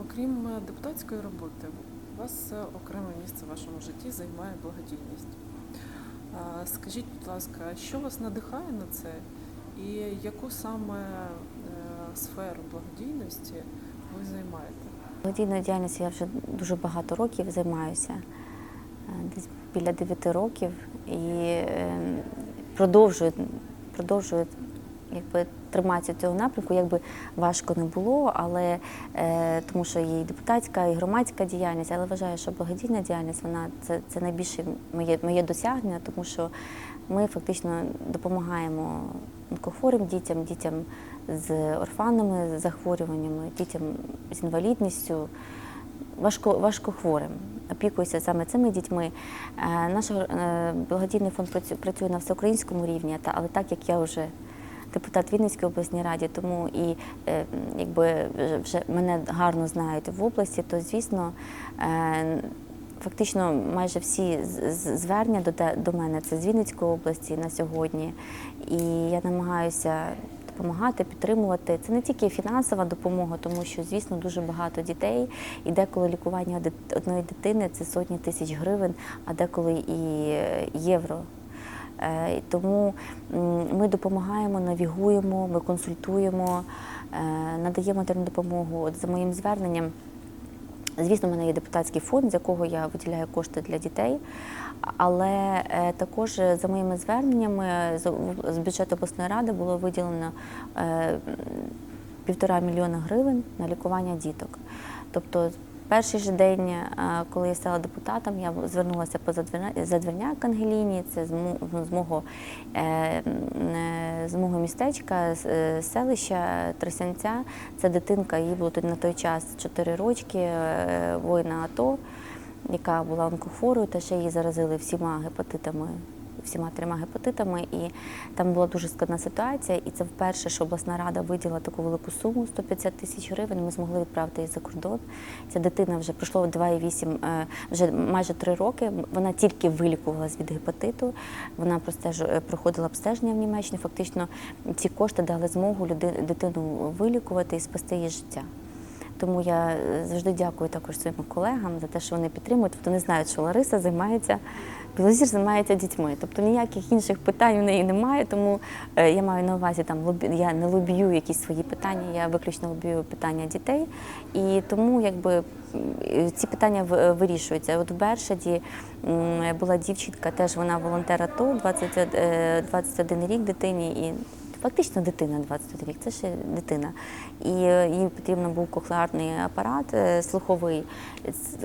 Окрім е, депутатської роботи, у вас е, окреме місце в вашому житті займає благодійність. Скажіть, будь ласка, що вас надихає на це, і яку саме е, сферу благодійності ви займаєте? Благодійною діяльністю я вже дуже багато років займаюся, десь біля 9 років, і е, продовжую, продовжую якби, триматися цього напрямку, як би важко не було, але е, тому що є і депутатська, і громадська діяльність, але вважаю, що благодійна діяльність вона це, це найбільше моє, моє досягнення, тому що ми фактично допомагаємо онкохворим дітям, дітям з орфанними захворюваннями, дітям з інвалідністю, важко, важкохворим. Опікуюся саме цими дітьми. Е, Наш е, благодійний фонд працю- працює на всеукраїнському рівні, та- але так як я вже депутат Вінницької обласній раді, тому і е, якби вже- мене гарно знають в області, то звісно. е, Фактично, майже всі звернення до, те- до мене це з Вінницької області на сьогодні. І я намагаюся допомагати, підтримувати. Це не тільки фінансова допомога, тому що, звісно, дуже багато дітей. І деколи лікування одної дитини це сотні тисяч гривень, а деколи і е, євро. Е, Тому ми допомагаємо, навігуємо, ми консультуємо, е, надаємо матеріальну допомогу. От за моїм зверненням. Звісно, в мене є депутатський фонд, з якого я виділяю кошти для дітей. Але е, також за моїми зверненнями з, бюджету обласної ради було виділено півтора мільйона гривень на лікування діток. Тобто, перший же день, е, коли я стала депутатом, я звернулася по Задвірня- Задвірняк Ангеліні, це з мого, е, е, з мого містечка, селища Тросянця. Це дитинка, їй було тоді на той час 4 рочки, воїна АТО, яка була онкохворою, та ще її заразили всіма гепатитами. Всіма трьома гепатитами, і там була дуже складна ситуація. І це вперше, що обласна рада виділила таку велику суму 150 тисяч гривень. Ми змогли відправити її за кордон. Ця дитина вже пройшло 2,8, е, вже майже 3 роки. Вона тільки вилікувалась від гепатиту. Вона простеж- е, проходила обстеження в Німеччині. Фактично, ці кошти дали змогу люди- дитину вилікувати і спасти її життя. Тому я е, завжди дякую також своїм колегам за те, що вони підтримують. Тобто вони знають, що Лариса займається, Білозір займається дітьми. Тобто ніяких інших питань у неї немає. Тому е, я маю на увазі там я не лобію якісь свої питання, я виключно лобію питання дітей. І тому якби ці питання вирішуються. От в Бершаді була дівчинка, теж вона волонтер АТО, 21, е, 21 рік дитині. І Фактично дитина 21 рік, це ще дитина. І е, їй потрібен був кохлеарний апарат е, слуховий.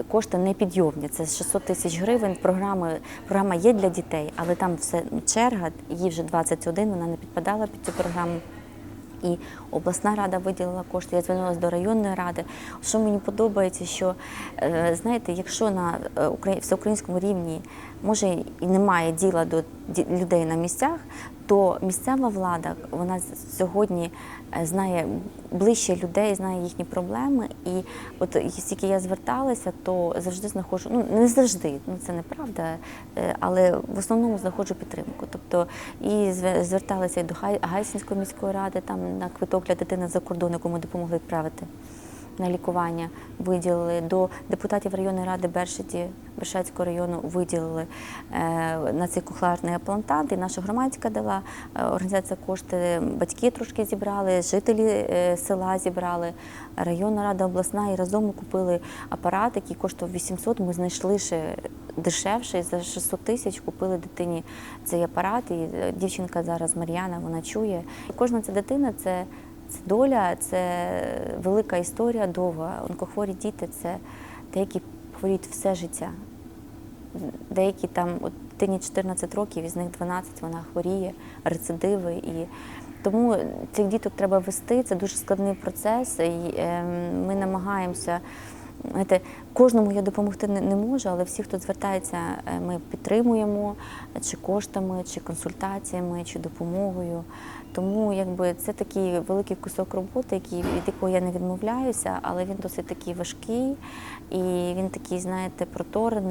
Кошти непідйомні, це 600 тисяч гривень. Програми, програма є для дітей, але там все ну, черга, їй вже 21, вона не підпадала під цю програму. І обласна рада виділила кошти. Я звернулася до районної ради. Що мені подобається, що е, знаєте, якщо на всеукраїнському рівні може і немає діла до людей на місцях, то місцева влада вона сьогодні е, знає ближче людей, знає їхні проблеми. І от стільки я зверталася, то завжди знаходжу, ну не завжди, ну це неправда, е, але в основному знаходжу підтримку. Тобто і зве- зверталася і до Гай- Гайсинської міської ради, там на квиток для дитини за кордон, яку ми допомогли відправити на лікування, виділили до депутатів районної ради Бершаді, Бершацького району виділили е, на цей кухлеарний аплантант. І наша громадська дала е, організація кошти, батьки трошки зібрали, жителі е, села зібрали, районна рада обласна і разом ми купили апарат, який коштував 800. Ми знайшли ще дешевший за 600 тисяч. Купили дитині цей апарат. І дівчинка зараз Мар'яна, вона чує. Кожна ця дитина це. Це доля, це велика історія довга. Онкохворі діти це деякі хворіють все життя. Деякі там, от дитині 14 років, із них 12 вона хворіє, рецидиви. І тому цих діток треба вести. Це дуже складний процес. І е, ми намагаємося. Знаєте, кожному я допомогти не, не можу, але всі, хто звертається, е, ми підтримуємо чи коштами, чи консультаціями, чи допомогою. Тому якби це такий великий кусок роботи, який, від якого я не відмовляюся, але він досить такий важкий і він такий, знаєте, проторений.